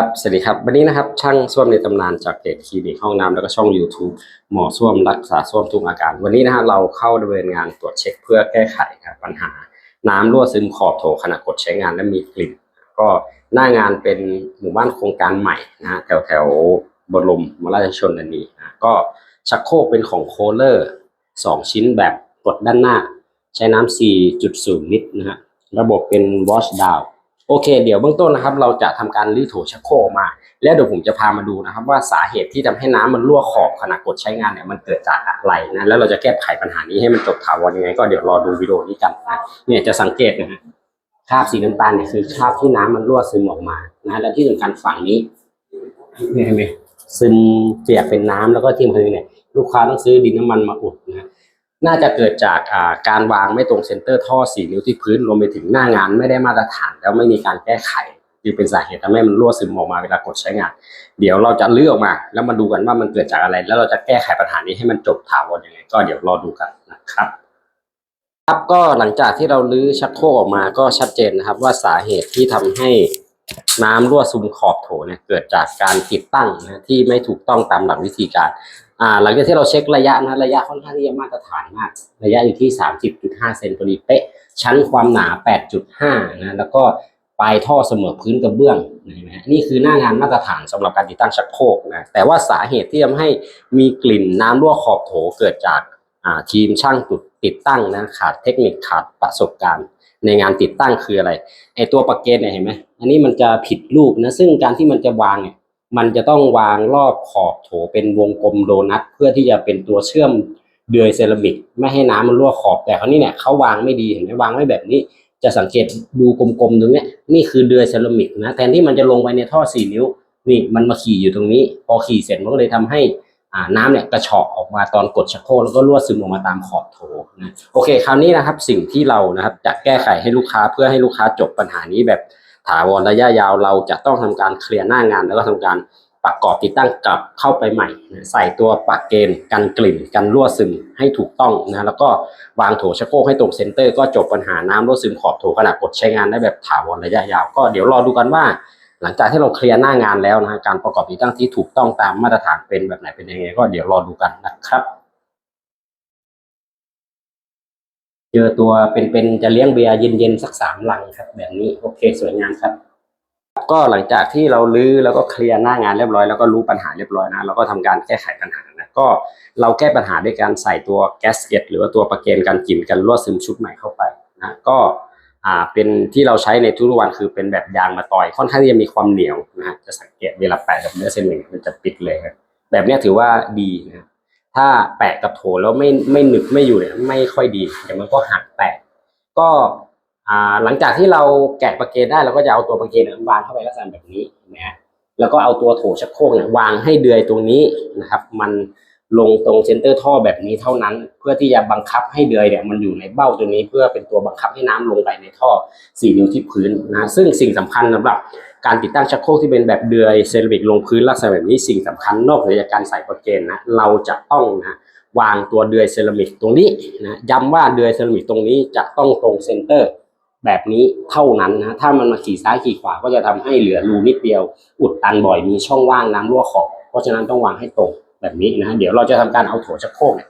ครับสวัสดีครับวันนี้นะครับช่างส้วมในตำนานจากเพจคลินิกห้องน้ำแล้วก็ช่อง YouTube หมอส้วมรักษาส้วมทุกอาการ วันนี้นะฮะเราเข้าดำเนินงานตรวจเช็คเพื่อแก้ไขครับปัญหา น้ำรั่วซึมขอบโถขณะกดใช้งานและมีกลิ่นก็หน้างานเป็นหมู่บ้านโครงการใหม่นะฮะแถวแถวบรมมราชชนนีนะก็ชักโครกเป็นของโคเลอร์สองชิ้นแบบกดด้านหน้า ใช้น้ำ4.0ลิตรนะฮะระบบเป็น wash down โอเค เดี๋ยวเบื้องต้นนะครับ เราจะทำการรีดโถชักโครกมา แล้วเดี๋ยวผมจะพามาดูนะครับ ว่าสาเหตุที่ทำให้น้ำมันรั่วขอบขณะกดใช้งานเนี่ยมันเกิดจากอะไรนะแล้วเราจะแก้ไขปัญหานี้ให้มันจบถาวรยังไง ก็เดี๋ยวรอดูวิดีโอนี้กันนะเนี่ยจะสังเกตนะฮะคราบสีน้ำตาลเนี่ยคือคราบที่น้ำมันรั่วซึมออกมานะและที่สำคัญฝั่งนี้เนี่ยเห็นไหมซึมเปียกเป็นน้ำแล้วก็ที่สำคัญเนี่ย ลูกค้าต้องซื้อดินน้ำมันมาอุดนะ น่าจะเกิดจากการวางไม่ตรงเซนเตอร์ท่อสี่นิ้วที่พื้นรวมไปถึงหน้างานไม่ได้มาตรฐาน แล้วไม่มีการแก้ไขจึงเป็นสาเหตุทำให้มันรั่วซึมออกมาเวลากดใช้งาน เดี๋ยวเราจะเลือกออกมา แล้วมาดูกันว่ามันเกิดจากอะไร แล้วเราจะแก้ไขปัญหานี้ให้มันจบถาวรยังไง ก็เดี๋ยวรอดูกันนะครับครับก็หลังจากที่เราลื้อชักโครกออกมาก็ชัดเจนนะครับ ว่าสาเหตุที่ทำให้น้ำรั่วซึมขอบโถเนี่ยเกิดจากการติดตั้งนะที่ไม่ถูกต้องตามหลักวิธีการ อ่าหลังจากที่เราเช็คระยะนะระยะค่อนข้างที่จะมาตรฐานมาก ระยะอยู่ที่ 30.5 เซนพอดีเป๊ะ ชั้นความหนา 8.5 นะแล้วก็ปลายท่อเสมอพื้นกระเบื้องนะฮะนี่คือหน้างานมาตรฐานสำหรับการติดตั้งชักโครกนะแต่ว่าสาเหตุที่ทำให้มีกลิ่นน้ำรั่วขอบโถเกิดจากอ่าทีมช่างติดตั้งนะขาดเทคนิคขาดประสบการณ์ในงานติดตั้งคืออะไรไอตัวปากเกนเนี่ยเห็นไหมอันนี้มันจะผิดรูปนะซึ่งการที่มันจะวางเนี่ย มันจะต้องวางรอบขอบโถเป็นวงกลมโดนัทเพื่อที่จะเป็นตัวเชื่อมเดือยเซรามิกไม่ให้น้ำมันรั่วขอบ แต่คราวนี้เนี่ยเขาวางไม่ดีเห็นไหมวางไม่แบบนี้ จะสังเกตดูกลมๆตรงเนี้ยนี่คือเดือยเซรามิกนะแทนที่มันจะลงไปในท่อสี่นิ้วนี่มันมาขี่อยู่ตรงนี้ พอขี่เสร็จมันก็เลยทำให้อ่าน้ำเนี่ยกระเฉาะออกมาตอนกดชักโครกแล้วก็รั่วซึมออกมาตามขอบโถนะโอเค คราวนี้นะครับสิ่งที่เรานะครับจะแก้ไขให้ลูกค้าเพื่อให้ลูกค้าจบปัญหานี้แบบ ถาวรระยะยาวเราจะต้องทำการเคลียร์หน้างาน แล้วก็ทำการประกอบติดตั้งกลับเข้าไปใหม่ ใส่ตัวปากเกนกันกลิ่นกันรั่วซึมให้ถูกต้องนะแล้วก็วางโถชักโครกให้ตรงเซนเตอร์ก็จบปัญหาน้ำรั่วซึมขอบโถขณะกดใช้งานได้แบบถาวรระยะยาว ก็เดี๋ยวรอดูกันว่า หลังจากที่เราเคลียร์หน้างานแล้วนะการประกอบติดตั้งที่ถูกต้องตามมาตรฐานเป็นแบบไหนเป็นยังไงก็เดี๋ยวรอดูกันนะครับ เจอตัวเป็นๆจะเลี้ยงเบียร์เย็นๆสักสามลังครับ แบบนี้โอเคสวยงามครับ ก็หลังจากที่เราลื้อแล้วก็เคลียร์หน้างานเรียบร้อยแล้วก็รู้ปัญหาเรียบร้อยนะเราก็ทำการแก้ไขปัญหานะก็เราแก้ปัญหาด้วยการใส่ตัวแกสเก็ตหรือว่าตัวประเกนกันกลิ่นกันรั่วซึมชุดใหม่เข้าไปนะก็อ่าเป็นที่เราใช้ในทุกวันคือเป็นแบบยางมาต่อยค่อนข้างที่จะมีความเหนียวนะฮะจะสังเกตเวลาแปะกับเนื้อเส้นหนึ่งมันจะปิดเลยครับแบบนี้ถือว่าดีนะ ถ้าแปะกับโถแล้วไม่ไม่หนึบไม่อยู่เนี่ยไม่ค่อยดีเดี๋ยวมันก็หักแตกก็อ่าหลังจากที่เราแกะประเกนได้เราก็จะเอาตัวประเกนวางเข้าไปลักษณะแบบนี้นะฮะแล้วก็เอาตัวโถชักโครกเนี่ยวางให้เดือยตรงนี้นะครับ มัน ลงตรงเซนเตอร์ท่อแบบนี้เท่านั้น เพื่อที่จะบังคับให้เดือยเนี่ยมันอยู่ในเบ้าตัวนี้ เพื่อเป็นตัวบังคับให้น้ำลงไปในท่อสี่นิ้วที่พื้นนะซึ่งสิ่งสำคัญสำหรับการติดตั้งชักโครกที่เป็นแบบเดือยเซรามิกลงพื้นลักษณะแบบนี้สิ่งสำคัญนอกเหนือจากการใส่ประเกนนะเราจะต้องนะวางตัวเดือยเซรามิกตรงนี้นะย้ำว่าเดือยเซรามิกตรงนี้จะต้องตรงเซนเตอร์แบบนี้เท่านั้นนะถ้ามันมาขี่ซ้ายขี่ขวาก็จะทำให้เหลือรูนิดเดียว อุดตันบ่อยมีช่องว่างน้ำรั่วขอบเพราะฉะนั้นต้องวางให้ตรง แบบนี้นะเดี๋ยวเราจะทำการเอาโถชักโครกเนี่ย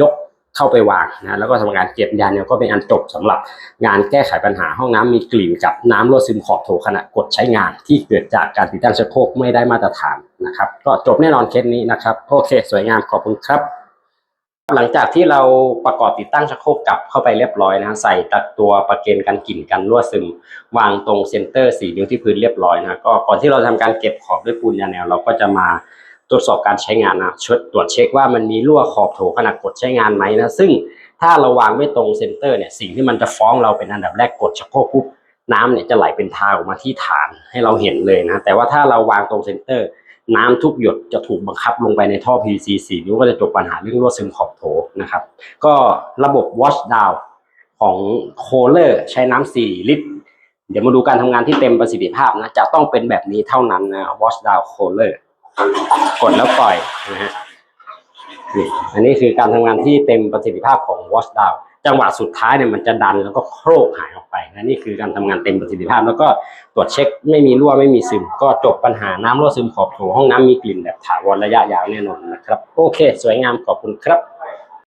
ยกเข้าไปวางนะแล้วก็ทำการเก็บยานเนี่ยก็เป็นอันจบสำหรับงานแก้ไขปัญหาห้องน้ำมีกลิ่นกับน้ำรั่วซึมขอบโถขณะกดใช้งานที่เกิดจากการติดตั้งชักโครกไม่ได้มาตรฐานนะครับก็จบแน่นอนเคสนี้นะครับโอเคสวยงามขอบคุณครับหลังจากที่เราประกอบติดตั้งชักโครกกลับเข้าไปเรียบร้อยนะใส่ตัดตัวประเกนกันกลิ่นกันรั่วซึม วางตรงเซนเตอร์สี่นิ้วที่พื้นเรียบร้อยนะก็ก่อนที่เราทำการเก็บขอบด้วยปูนยาแนว เราก็จะมา ตรวจสอบการใช้งานนะชดตรวจเช็คว่ามันมีรั่วขอบโถขณะกดใช้งานไหมนะ ซึ่งถ้าเราวางไม่ตรงเซนเตอร์เนี่ยสิ่งที่มันจะฟ้องเราเป็นอันดับแรกกดชักโครกปุ๊บน้ำเนี่ยจะไหลเป็นทางออกมาที่ฐานให้เราเห็นเลยนะ แต่ว่าถ้าเราวางตรงเซนเตอร์ น้ำทุกหยดจะถูกบังคับลงไปในท่อ PVC 4นิ้วก็จะจบปัญหาเรื่องรั่วซึมขอบโถนะครับ ก็ระบบ wash down ของโคเลอร์ใช้น้ำ4ลิตร เดี๋ยวมาดูการทำงานที่เต็มประสิทธิภาพนะจะต้องเป็นแบบนี้เท่านั้นนะ wash down cooler กดแล้วปล่อยนะฮะนี่อันนี้คือการทำงานที่เต็มประสิทธิภาพของ wash down จังหวะสุดท้ายเนี่ยมันจะดันแล้วก็โครกหายออกไปนะนี่คือการทำงานเต็มประสิทธิภาพ แล้วก็ตรวจเช็คไม่มีรั่วไม่มีซึม ก็จบปัญหาน้ำรั่วซึมขอบโถห้องน้ำมีกลิ่นแบบถาวรระยะยาวแน่นอนนะครับ โอเค สวยงามขอบคุณครับ